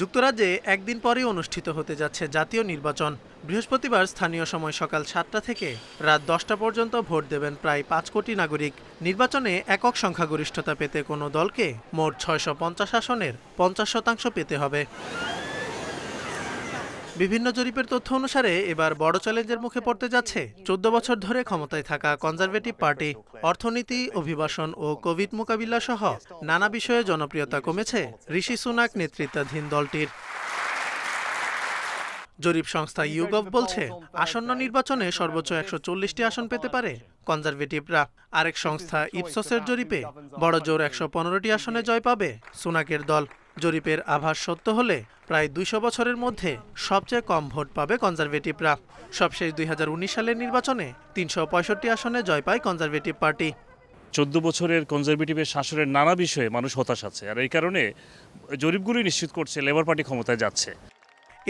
যুক্তরাজ্যে একদিন পরেই অনুষ্ঠিত হতে যাচ্ছে জাতীয় নির্বাচন। বৃহস্পতিবার স্থানীয় সময় সকাল সাতটা থেকে রাত দশটা পর্যন্ত ভোট দেবেন প্রায় পাঁচ কোটি নাগরিক। নির্বাচনে একক সংখ্যাগরিষ্ঠতা পেতে কোনো দলকে মোট ছয়শো পঞ্চাশ আসনের পঞ্চাশ শতাংশ পেতে হবে। বিভিন্ন জরিপের তথ্য অনুসারে এবার বড় চ্যালেঞ্জের মুখে পড়তে যাচ্ছে। চোদ্দ বছর ধরে ক্ষমতায় থাকা কনজারভেটিভ পার্টি, অর্থনীতি, অভিবাসন ও কোভিড মোকাবিলা সহ নানা বিষয়ে জনপ্রিয়তা কমেছে ঋষি সুনাক নেতৃত্বাধীন দলটির। জরিপ সংস্থা ইউগভ বলছে, আসন্ন নির্বাচনে সর্বোচ্চ একশো চল্লিশটি আসন পেতে পারে কনজারভেটিভরা। আরেক সংস্থা ইপসোসের জরিপে, বড় জোর একশো পনেরোটি আসনে জয় পাবে সুনাকের দল। জরিপের আভাস সত্য হলে প্রায় দুইশো বছরের মধ্যে সবচেয়ে কম ভোট পাবে কনজারভেটিভরা। সবশেষ দুই হাজার উনিশ সালের নির্বাচনে তিনশো পঁয়ষট্টি আসনে জয় পায় কনজারভেটিভ পার্টি। চোদ্দ বছরের কনজারভেটিভের শাসনের নানা বিষয়ে মানুষ হতাশ আছে, আর এই কারণে জরিপগুলি নিশ্চিত করছে লেবার পার্টি ক্ষমতায় যাচ্ছে।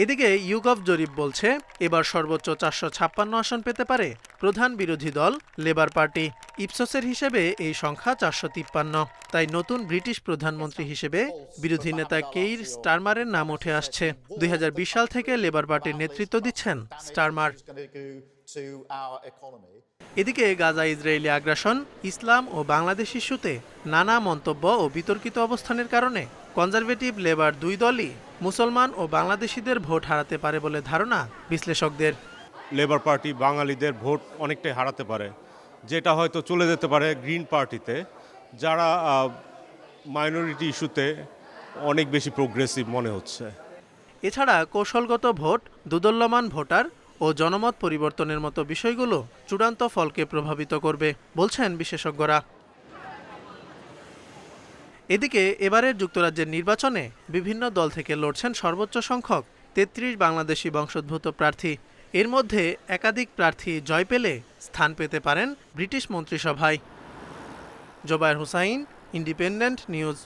এদিকে ইউগভ জরিপ বলছে, এবার সর্বোচ্চ চারশো ছাপ্পান্ন আসন পেতে পারে প্রধান বিরোধী দল লেবার পার্টি। ইপসসের হিসেবে এই সংখ্যা চারশো তিপ্পান্ন। তাই নতুন ব্রিটিশ প্রধানমন্ত্রী হিসেবে বিরোধী নেতা কেইর স্টারমারের নাম উঠে আসছে। দুই হাজার বিশ সাল থেকে লেবার পার্টির নেতৃত্ব দিচ্ছেন স্টারমার। এদিকে গাজা ইসরায়েলি আগ্রাসন ইসলাম ও বাংলাদেশ ইস্যুতে নানা মন্তব্য ও বিতর্কিত অবস্থানের কারণে কনজারভেটিভ লেবার দুই দলই মুসলমান ও বাংলাদেশিদের ভোট হারাতে পারে বলে ধারণা বিশ্লেষকদের। লেবার পার্টি বাঙালিদের ভোট অনেকটাই হারাতে পারে যেটা হয়তো চলে যেতে পারে গ্রিন পার্টিতে যারা মাইনরিটি ইস্যুতে অনেক বেশি প্রোগ্রেসিভ মনে হচ্ছে। এছাড়া কৌশলগত ভোট দুদল্যমান ভোটার ও জনমত পরিবর্তনের মতো বিষয়গুলো চূড়ান্ত ফলকে প্রভাবিত করবে, বলছেন বিশেষজ্ঞরা। এদিকে এবারের যুক্তরাজ্যের নির্বাচনে বিভিন্ন দল থেকে লড়ছেন সর্বোচ্চ সংখ্যক তেত্রিশ বাংলাদেশি বংশোদ্ভূত প্রার্থী। এর মধ্যে একাধিক প্রার্থী জয় পেলে স্থান পেতে পারেন ব্রিটিশ মন্ত্রিসভায়। Zobayer Hossain, independent news.